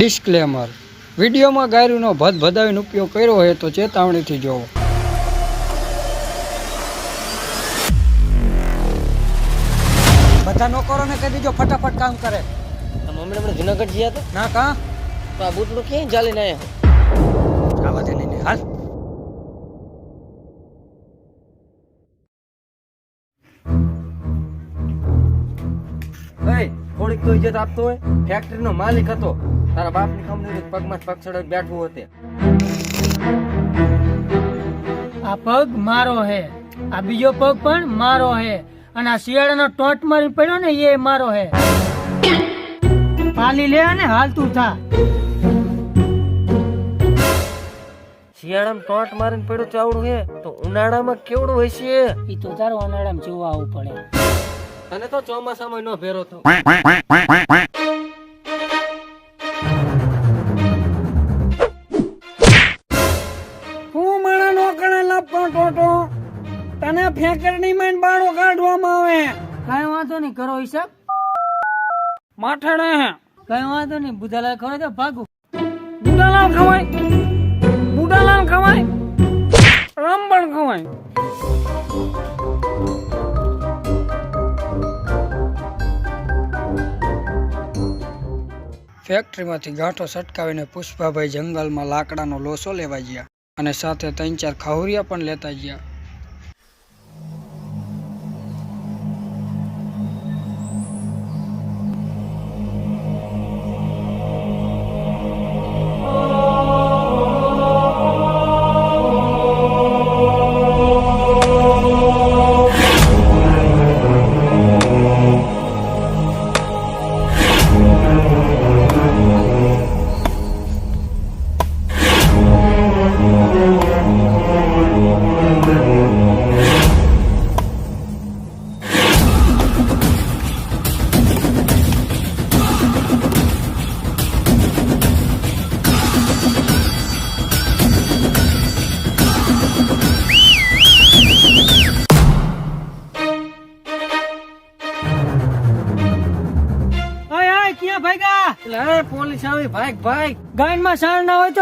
Disclaimer વિડીયોમાં ગાયરુનો ભદ ભદાવીનો ઉપયોગ કર્યો હોય તો ચેતવણીથી જોવો. બધા નોકરોને કહી દીજો ફટાફટ કામ કરે. મમ્મી હમણાં જુનાગઢ ગયા હતા? ના કા? તો આ બુટલું ક્યાંય ચાલીને આવ્યા આવા દે નહીં હાલ. થોડીક તો ઇજ્જત આપતો હોય. ફેક્ટરીનો માલિક હતો. તારા બાપની કંપની પગમાં પગ ચડાવી બેઠું હોતે. આ પગ મારો હે. આ બીજો પગ પણ મારો હે. અને આ શિયાળાનો ટોટ મારી પડ્યો ને એ મારો હે. પાલી લે અને હાલતું થા. શિયાળામાં ટોટ મારીને પડ્યો ચાવડું હે? તો ઉનાળામાં કેવડું હોય એ ઈ તો તારો ઉનાળામાં જોવા આવવું પડે. તને તો ચોમાસામાં નો ભેરો થયો હું મારા નોકરે લપતો ટોટો. તને ફેકરની માં બાળો કાઢવામાં આવે. કઈ વાંધો નહીં કરો હિસાબ. માથાડે હે. કઈ વાંધો નહીં બુધાલાલ ખવાય તો ભાગો. બુડાલાલ ખવાય ફેક્ટરીમાંથી ગાંઠો સટકાવીને પુષ્પાભાઈ જંગલમાં લાકડાનો લોસો લેવા ગયા અને સાથે ત્રણ ચાર ખાહુરિયા પણ લેતા ગયા.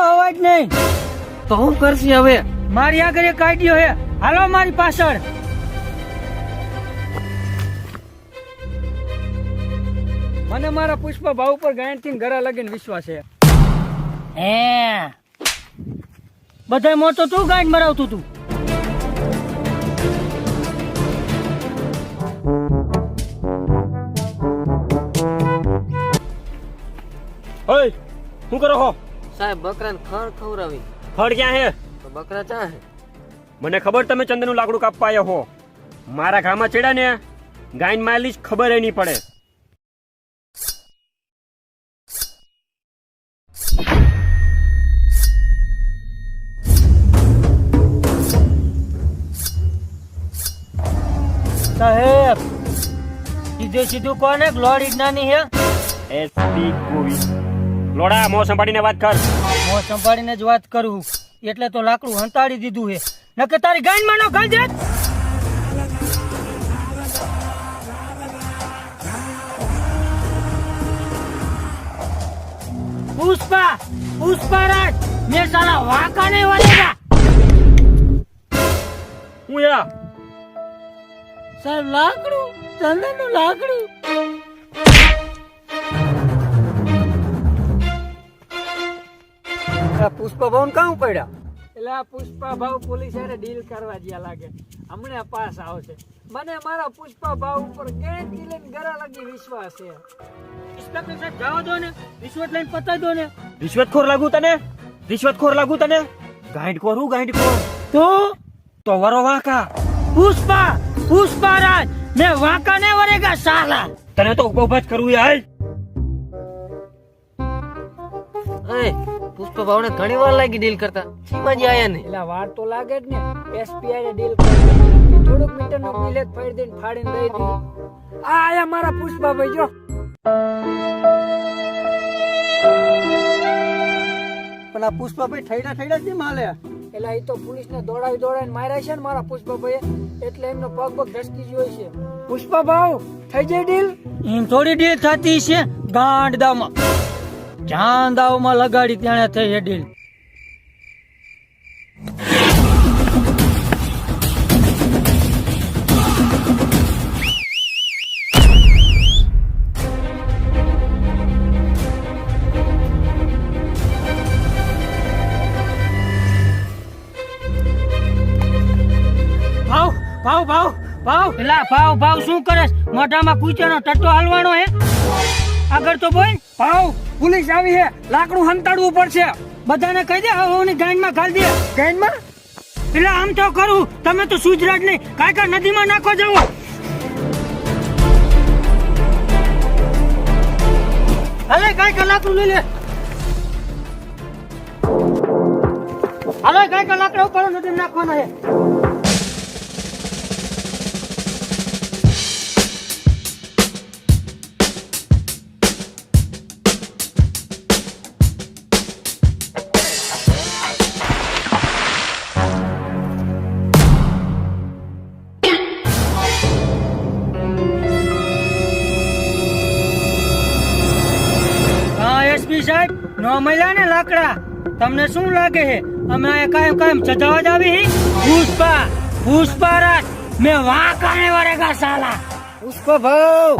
અવાજ નહીં. તો હું કરશી હવે? મારી આગળ આઈડિયો હે. હાલો મારી પાછળ. મને મારા પુષ્પા ભાવ ઉપર ગાયનથી ઘરે લગીને વિશ્વાસ છે. હે. બધા મોટો તું ગાંઠ મરાવતું તું? શું કરો છો સાહેબ બકરાને ખડ ખવરાવી ફળ ક્યાં હે? તો બકરા ચા હે. મને ખબર તમે ચંદનનું લાકડું કાપવા આવ્યા હો. મારા ઘામાં ચડ્યા ને ગાયન માયલી જ ખબર નહીં પડે. સાહેબ સીધે સીધું કોને? ગ્લોરી જ્ઞાની હે? એસપી ગોવિંદ. લોડા મો સંભાળીને વાત કર. મો સંભાળીને જ વાત કરું. એટલે તો લાકડું હંતાડી દીધું હે નકે તારી ગાઈન માનો ખાઈ જાત પુષ્પા પુષ્પારાજ મેં સાલા વાંકા નહીં વાલેગા હું યા? સાહેબ લાકડું ચંદનનું લાકડું. પુષ્પા ભાવ કામ પડ્યા? એટલે આ પુષ્પા ભાવ પોલીસ હારે ડીલ કરવા જ્યાં લાગે. હમણાં પાસ આવશે. મને મારા પુષ્પા ભાવ ઉપર ગેરંટી લઈને ગરા લાગી વિશ્વાસ છે. ઇન્સ્પેક્ટર સાહેબ જવા દો ને. રિશ્વત લઈને પતાવી દો ને. રિશ્વતખોર લાગુ તને? રિશ્વતખોર લાગુ તને? ગાંઠખોર હું ગાંઠખોર? તો? તો વરો વાંકા. પુષ્પા પુષ્પારાજ મે વાંકા ને વરેગા સાલા. તને તો ઊભો જ કરવું યાર. એ પુષ્પા ભાવને ઘણી વાર લાગી ડીલ કરતા. ચીમાજી આયા નહીં. એટલે વાર તો લાગે જ ને. એસપીઆઈ ને ડીલ કરી. થોડુંક મીટર નો બિલ જ ફાડી દઈને ફાડીને દઈ દીધું આ આયા મારા પુષ્પા ભાઈ જો. પણ આ પુષ્પા ભાઈ ઠૈડા ઠૈડા જ માલે એટલે એ તો પોલીસ ને દોડાવી દોડાવીને માર્યા છે ને મારા પુષ્પ ભાઈ એટલે એમનો પગ પગ ધસકી ગયો છે. પુષ્પાભાવ થઈ જાય ડીલ એમ થોડી ડીલ થતી છે ગાંડ દામાં. જ્યાં દાવમાં લગાડી ત્યાં થઈ એ ડીલ ભાવ ભાવ ભાવ ભાવ. પેલા ભાવ ભાવ શું કરે મોઢામાં કૂચેનો ટટ્ટો હાલવાનો હે? આગળ તો બોલ. ભાવ પોલીસ આવી છે લાકડું હંતાડવું પડશે. બધાને કહી દે હવની ગાંઠમાં ખાલી દે. ગાઈનમાં એટલે આમ તો કરું. તમે તો સુજરાજ નહીં. કાકા નદીમાં નાખો જાઓ. હાલે કાકા લાકડું લઈ લે. હાલે કાકા લાકડા ઉપર નદીમાં નાખવાના હા નો મળ્યા ને લાકડા? તમને શું લાગે છે અમે અહીંયા કાયમ કાયમ ચજાવા જ આવી? પુષ્પા પુષ્પા રાજ, મેં વાંકાને વળેગા સાલા. પુષ્પા ભાવ,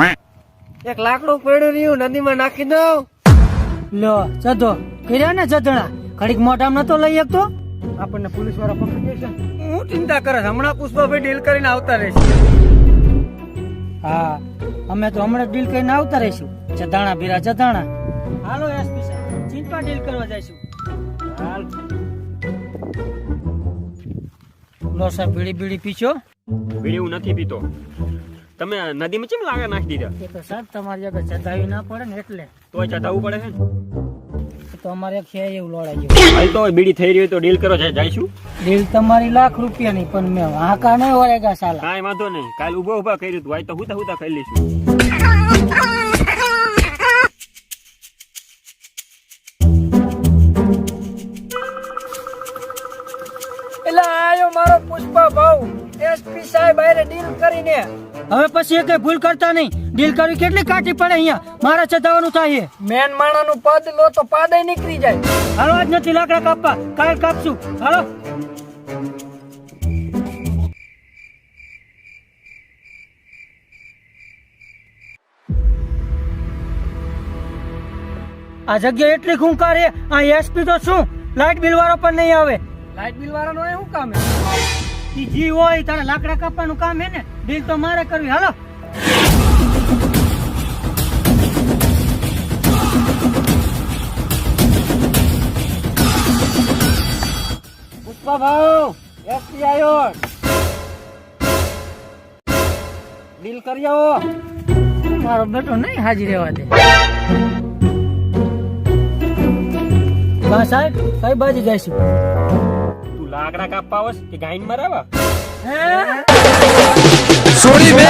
એક લાકડું પડ્યું રહ્યું, નદીમાં નાખી દઉં. લો, જધો. કર્યા ને જધણા? ઘડીક મોઢામાં નતો લઈ શકતો? આપણને પોલીસવાળા પકડી જશે હું ચિંતા કરે હમણાં પુષ્પાભાઈ ડીલ કરીને આવતા રહેશે. હા, અમે તો હમણાં ડીલ કરીને આવતા રહીશું. જધાણા ભીરા જધાણા. હાલો, એસપી સાહેબ. ચિંતા ડીલ કરવા જઈશું. હાલ. લો સાહેબ બીડી બીડી પીછો. બીડી હું નથી પીતો. તમે નદીમાં કેમ લાગે નાખી દીધા? એ તો સાહેબ તમારી આગળ ચધાવી ના પડે ને એટલે. તોય ચઢાવવું પડે છે ને? તો અમારે છે એવું લોડાઈ ગયું હાલ તો બીડી થઈ રહી હોય તો ડીલ કરો છે જઈશું. ડીલ તમારી લાખ રૂપિયાની પણ મેં વાંકા નહીં વળેગા સાલા. કાંઈ વાંધો નહીં. કાલ ઊભા ઊભા કર્યું તું. તો હુતા હુતા ખાઈ લઈશું. એસપી સાહેબ આરે ડીલ કરીને. હવે પછી એ ભૂલ કરતા નહીં. ડીલ કરવી કેટલી કાઠી પડે અહીંયા? મારે ચધાવવાનું થાય મેન માણાનું પદ લો તો પાદે નીકળી જાય. હાલો આજ નથી લાકડા કાપવા. કાલ કાપશું. હાલો. આ જગ્યા એટલી ખૂંકાર છે. આ એસપી તો શું? લાઇટ બિલ વાળો પણ નહીં આવે. લાઇટ બિલ વાળાનો શું કામ જી હોય, તારે લાકડા કાપવાનું કામ હે ને ડીલ તો મારે કરવી. હાલો. પુષ્પા ભાવ એસટી આવ્યો ડીલ કરી આવો. મારો બેટો નહીં હાજી રહેવા દે. બા સાહેબ કઈ બાજુ જઈશું. કાગડા કાપવા આવશ કે ગાઈન મરાવા? સોરી બે